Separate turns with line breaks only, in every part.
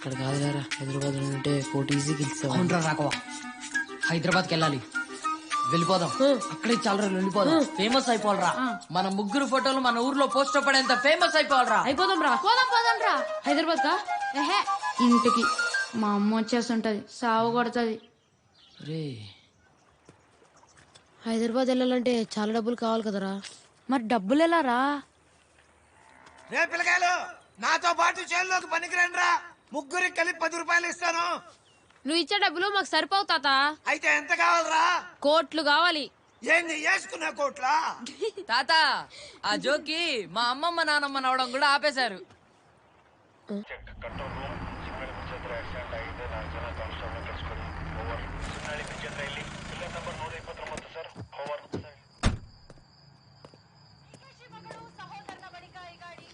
ఇక్కడ కాదులేరా హైదరాబాద్ ఉంటే కోటి ఈజీ గెలిచావు
అవునరా రాఘవ. హైదరాబాద్కి వెళ్ళాలి. వెళ్ళిపోదాం. అక్కడే చాలా రోజులు వెళ్ళిపోదాం ఫేమస్ అయిపోవాలరా. మన ముగ్గురు ఫోటోలు మన ఊర్లో పోస్టర్ పడేంత ఫేమస్ అయిపోవాలరా.
అయిపోదాం రా. పోదాం పోదాం రా. హైదరాబాద్ కా ఎహే ఇంటికి మా అమ్మ వచ్చేస్తుంటది. సాగు కొడుతుంది.
రే.
హైదరాబాద్ వెళ్ళాలంటే చాలా డబ్బులు కావాలి కదరా. మరి డబ్బులు ఎలా రా?
రే పిల్లకాయలు నాతో పాటు చేనులోకి పనికిరండి రా ముగ్గురికి కలిపి పది రూపాయలు ఇస్తాను.
నువ్వు ఇచ్చే డబ్బులు మాకు సరిపోవు తాత.
అయితే ఎంత కావాలరా?
కోట్లు కావాలి.
ఏంది వేసుకున్న కోట్లా?
తాత ఆ జోకి మా అమ్మమ్మ నానమ్మ నవ్వడం కూడా ఆపేశారు.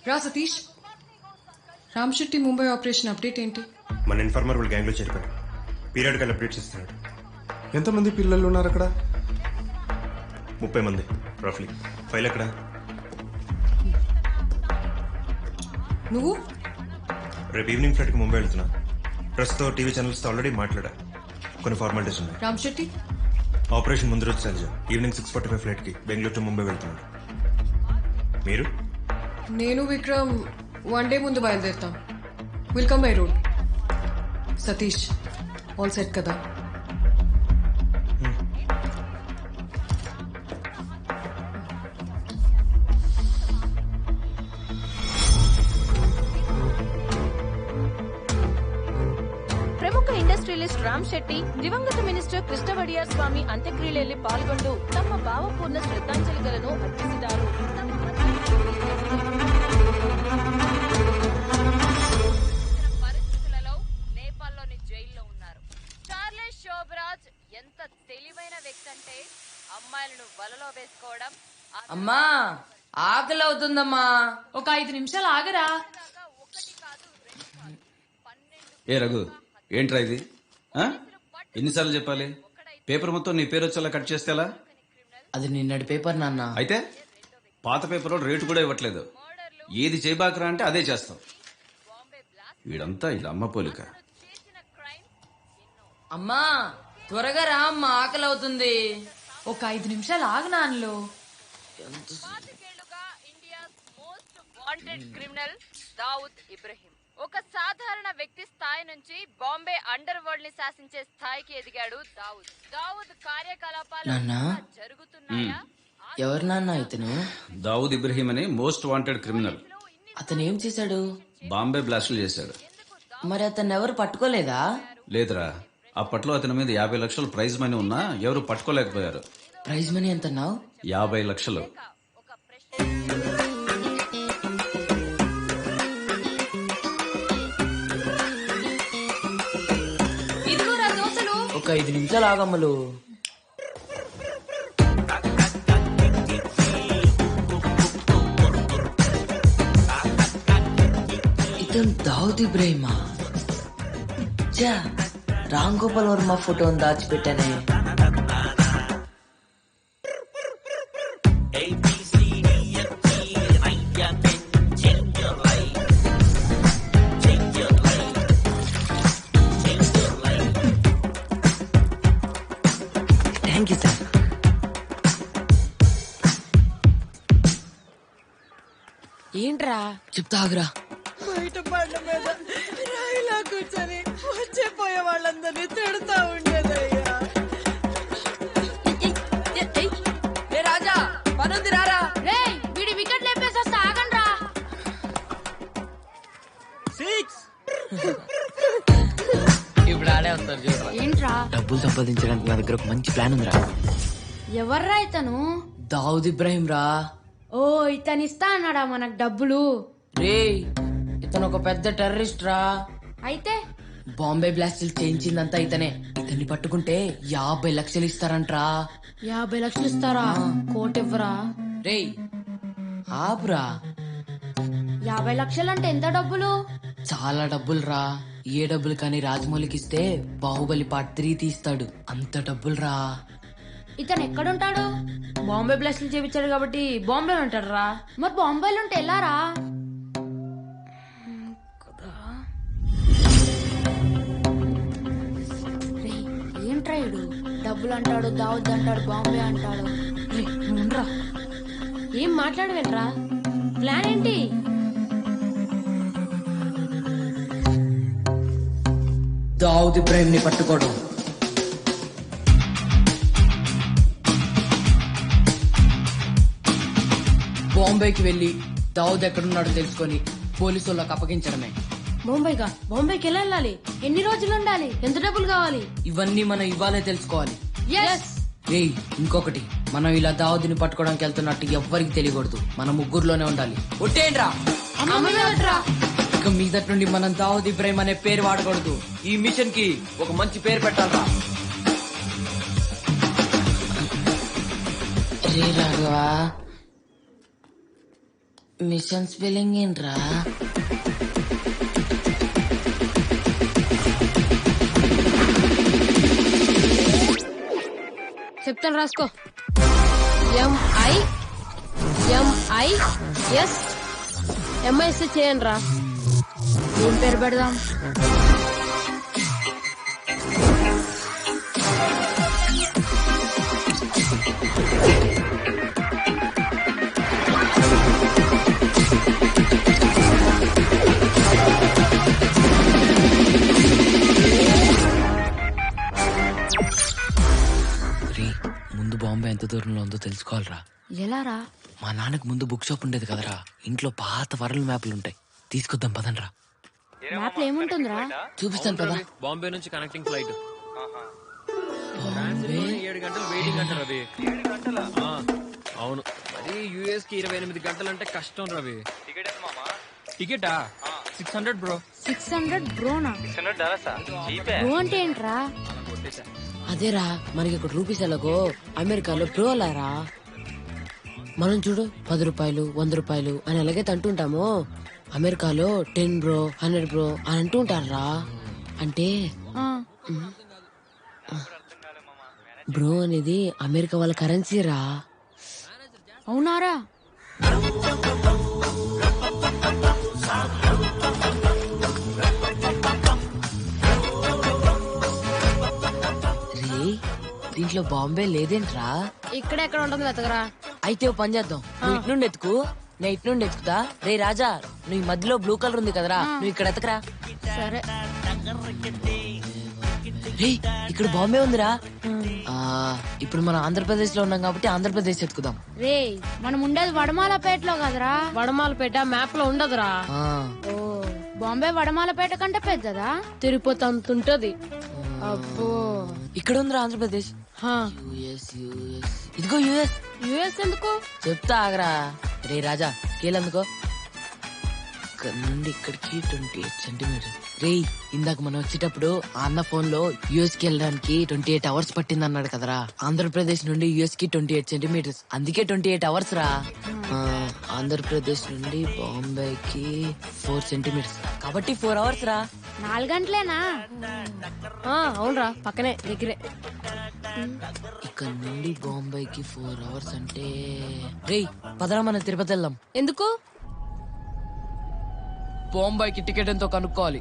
రా సతీష్. రామ్ శెట్టి ముంబై ఆపరేషన్ అప్డేట్ ఏంటి?
మన ఇన్ఫార్మర్ వాళ్ళ గ్యాంగ్లో చేరిపోయాడు. పీరియడికల్ అప్డేట్స్ ఇస్తున్నాడు
ఎంతమంది పిల్లలు ఉన్నారు అక్కడ?
ముప్పై మంది రఫ్లీ ఫైల్ ఎక్కడ?
నువ్వు?
రేపు ఈవినింగ్ ఫ్లైట్కి ముంబై వెళ్తున్నా. ప్రెస్తో టీవీ ఛానల్స్తో ఆల్రెడీ మాట్లాడా? కొన్ని ఫార్మాలిటీస్ ఉన్నాయి.
రామ్ శెట్టి?
ఆపరేషన్ ముందు రోజు Sarija evening six forty five ఫ్లైట్కి Bengaluru to Mumbai వెళ్తున్నాడు. మీరు?
నేను విక్రమ్ వన్ డే ముందు బయలుదేరుతాం. Welcome by road Satish all set కదా.
ఇండస్ట్రియలిస్ట్ రామ్ శెట్టి దివంగత మినిస్టర్ కృష్ణవడియార్ స్వామి అంత్యక్రియలెల్లి పాల్గొంటూ తమ భావపూర్ణ శ్రద్ధాంజలిగలను అర్పిస్తారు తెలివైన వ్యక్తి అంటే అమ్మాయిలను వలలో వేసుకోవడం
అమ్మా ఆకలి అవుతుందమ్మా
ఒక ఐదు నిమిషాలు ఆగరా.
ఒకటి కాదు రెండు కాదు పన్నెండు
ఏ రఘు ఏంట్రా ఇది? ఆ? ఎన్నిసార్లు చెప్పాలి? పేపర్ మొత్తం నీ పేరు వచ్చేలా కట్ చేస్తే ఎలా?
అది నిన్నటి పేపర్ నాన్న.
అయితే పాత పేపర్ రేటు కూడా ఇవ్వట్లేదు. ఏది చేయబాకరా అంటే అదే చేస్తాం. వీడంతా ఇలా అమ్మ పోలిక.
అమ్మా త్వరగా రా అమ్మా ఆకలి అవుతుంది
ఒక ఐదు నిమిషాలు ఆగు నాన్నలో.
పాతికేళ్ళుగా India's most wanted criminal Dawood Ibrahim. ఒక సాధారణ వ్యక్తి స్థాయి నుంచి బాంబే అండర్ వరల్డ్ని శాసించే స్థాయికి ఎదిగాడు దావుద్. దావుద్ కార్యకలాపాలు
నాన్న?
ఇంకా జరుగుతున్నాయా?
ఎవరు నాన్న ఇతను?
దావుద్ ఇబ్రహీం అని మోస్ట్ వాంటెడ్ క్రిమినల్.
అతను ఏం చేశాడు?
బాంబే బ్లాస్టులు చేశాడు.
మరి అతన్ని ఎవరు పట్టుకోలేదా?
లేదురా. అప్పట్లో అతని మీద యాభై లక్షలు ప్రైజ్ మనీ ఉన్నా ఎవరు పట్టుకోలేకపోయారు.
ప్రైజ్ మనీ ఎంత అన్నావు
యాభై లక్షలు.
ఒక
ఐదు నిమిషాలు ఆగమ్మలు. ఇతను దావుద్ ఇబ్రాహిమా? చా రామ్ గోపాల్ వర్మ ఫోటోని దాచిపెట్టానే. థ్యాంక్ యూ సార్ ఏంట్రా? చెప్తా ఆగురా.
బయట బండ మీద రాయిలా కూర్చొని వచ్చే పోయే వాళ్ళందరినీ తిడతా ఉండేదయ్యా.
ఏ రాజా పనుంది రారా?
రేయ్ వీడి వికెట్ లేపేసి వస్తే ఆగండి రా
ఇప్పుడు ఆడే వస్తారు చూడరా.
ఏంట్రా?
డబ్బులు సంపాదించడానికి నా దగ్గర ఒక మంచి ప్లాన్ ఉందిరా.
ఎవర్రా ఇతను?
దావుద్ ఇబ్రాహిం రా
ఓ ఇతను ఇస్తా అన్నాడా మనకు డబ్బులు.
రే ఇతను ఒక పెద్ద టెర్రరిస్ట్ రా.
అయితే?
బాంబే బ్లాస్టులు చేయించిందంతా ఇతనే. ఇతన్ని పట్టుకుంటే యాభై లక్షలు ఇస్తారంట్రా.
యాభై లక్షలు ఇస్తారా? కోటి ఇవ్వరా?
రే ఆపురా.
యాభై లక్షలు అంటే ఎంత డబ్బులు?
చాలా డబ్బులు రా ఏ డబ్బులు కానీ రాజమౌళికి ఇస్తే బాహుబలి పార్ట్ త్రీ తీస్తాడు. అంత డబ్బులు రా
ఇతను ఎక్కడుంటాడు? బాంబే బ్లాస్ట్లు చేపించాడు కాబట్టి బాంబే ఉంటాడు రా మరి బాంబేలో ఉంటే ఎలా రా? డబ్బులు అంటాడు దావద్దు అంటాడు బాంబే అంటాడు.
ఏం మాట్లాడవేంట్రా? ప్లాన్ ఏంటి?
దావుద్ ఇబ్రాహిం ని పట్టుకోవడం. బాంబేకి వెళ్ళి దావుద్ ఎక్కడున్నాడో తెలుసుకొని పోలీసు వాళ్ళకి అప్పగించడమే.
బొంబాయిగా బొంబాయికి ఎలా వెళ్ళాలి ఎన్ని రోజులు ఉండాలి ఎంత డబ్బులు కావాలి?
ఇవన్నీ మనం ఇవ్వాలే తెలుసుకోవాలి. ఏయ్ ఇంకొకటి. మనం ఇలా దావుదిని పట్టుకోవడానికి వెళ్తున్నట్టు ఎవ్వరికి తెలియకూడదు. మన ముగ్గురులోనే ఉండాలి. ఒట్టేంట్రా ఇక మీదటి నుండి మనం దావుద్ ఇబ్రాహిం అనే పేరు వాడకూడదు. ఈ మిషన్కి ఒక మంచి పేరు పెట్టాలరా మిషన్ స్పెల్లింగ్ ఏంట్రా?
చెప్తాను రాసుకో. ఎంఐ ఎంఐ ఎస్ ఎంఐఎస్ చేయండి రా.
ఏం పేరు పెడదాం?
బాంబే ఎంత దూరంలో ఉందో తెలుసుకోవాలిరా.
ఎలా రా
మా నాన్నకు ముందు బుక్ షాప్ ఉండేది కదరా. ఇంట్లో పాత వరల మ్యాప్లు ఉంటాయి. తీసుకొద్దాం పదండ్రా.
మ్యాప్ ఏముంటుందిరా?
చూపిస్తాను కదా
బాంబే నుంచి కనెక్టింగ్ ఫ్లైట్ ఏడు గంటలు వెయిటింగ్ అంటారు రవి. ఆ, అవును. మరి యుఎస్కి ఇరవై ఎనిమిది గంటలు అంటే కష్టం Ravi. టికెటా six hundred bro
six hundred బ్రోనా bro అంటే ఏంట్రా?
అదేరా మనకి ఇక్కడ రూపీస్ ఎలాగో అమెరికాలో ప్రోలారా మనం చూడు పది రూపాయలు వంద రూపాయలు అని ఎలాగైతే అంటుంటామో అమెరికాలో టెన్ బ్రో హండ్రెడ్ బ్రో అని అంటూ ఉంటారా అంటే బ్రో అనేది అమెరికా వాళ్ళ కరెన్సీ రా.
అవునారా?
దీంట్లో బాంబే లేదేంట్రా?
ఇక్కడ ఎక్కడ ఉంటుంది వెతకరా?
అయితే ఓ పని చేద్దాం. నువ్వు ఇటు నుండి ఎత్తుకు నేను ఇటు నుండి ఎత్తుకుతా రే రాజా నువ్వు ఈ మధ్యలో బ్లూ కలర్ ఉంది కదరా నువ్వు ఇక్కడ ఎత్తకరా
సరే.
రే ఇక్కడ బాంబే ఉందిరా. ఆ, ఇప్పుడు మనం ఆంధ్రప్రదేశ్లో ఉన్నాం కాబట్టి ఆంధ్రప్రదేశ్ ఎత్తుకుదాం
రే మనం ఉండేది వడమాలపేటలో కదరా.
వడమాలపేట మ్యాప్లో ఉండదురా.
ఆ,
ఓ బాంబే వడమాలపేట కంటే పెద్దదా?
తిరుపతి అంత ఉంటది అబ్బో.
ఇక్కడ ఉందిరా ఆంధ్రప్రదేశ్. US US. ఇదిగో యుఎస్.
యుఎస్ ఎందుకు?
చెప్తా ఆగరా. రే రాజా స్కేల్ అందుకో. ఇక్కడ నుండి ఇక్కడికి ట్వంటీ ఎయిట్ సెంటీమీటర్స్ రే ఇందాక మనం వచ్చేటప్పుడు అన్న ఫోన్లో యుఎస్కి వెళ్ళడానికి ట్వంటీ ఎయిట్ అవర్స్ పట్టింది అన్నాడు కదరా. ఆంధ్రప్రదేశ్ నుండి యుఎస్కి ట్వంటీ ఎయిట్ సెంటీమీటర్స్. అందుకే ట్వంటీ ఎయిట్ అవర్స్ రా. ఆంధ్రప్రదేశ్ నుండి బాంబేకి ఫోర్ సెంటీమీటర్స్. కాబట్టి ఫోర్ అవర్స్ రా.
నాలుగు గంటలేనా
ఆ, అవునరా పక్కనే దగ్గరే.
ఇక్కడ నుండి బాంబేకి ఫోర్ అవర్స్ అంటే రే పదరా మనం తిరుపతి వెళ్దాం.
ఎందుకు?
బాంబాయికి టికెట్ ఎంతో కనుక్కోవాలి.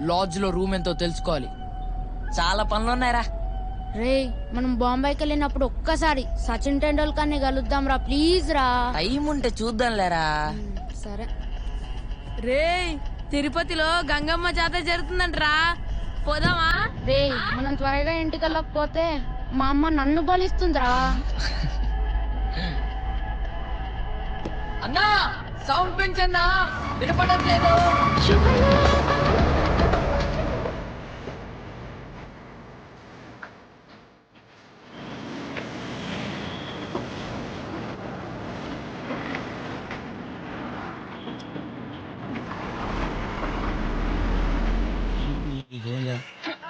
లాడ్జ్లో రూమ్ ఎంతో తెలుసుకోవాలి. చాలా పనులు ఉన్నాయరా
రే మనం బాంబేకి వెళ్ళినప్పుడు ఒక్కసారి సచిన్ టెండూల్కర్ని కలుద్దాం రా ప్లీజ్ రా.
టైం ఉంటే చూద్దాం లేరా
సరే.
రే తిరుపతిలో గంగమ్మ జాతర జరుగుతుందంటరా. పోదామా?
రే మనం త్వరగా ఇంటికి వెళ్ళకపోతే మా అమ్మ నన్ను బలిస్తుందిరా.
అన్నా సౌండ్ పెంచన్నా వినపడట్లేదు.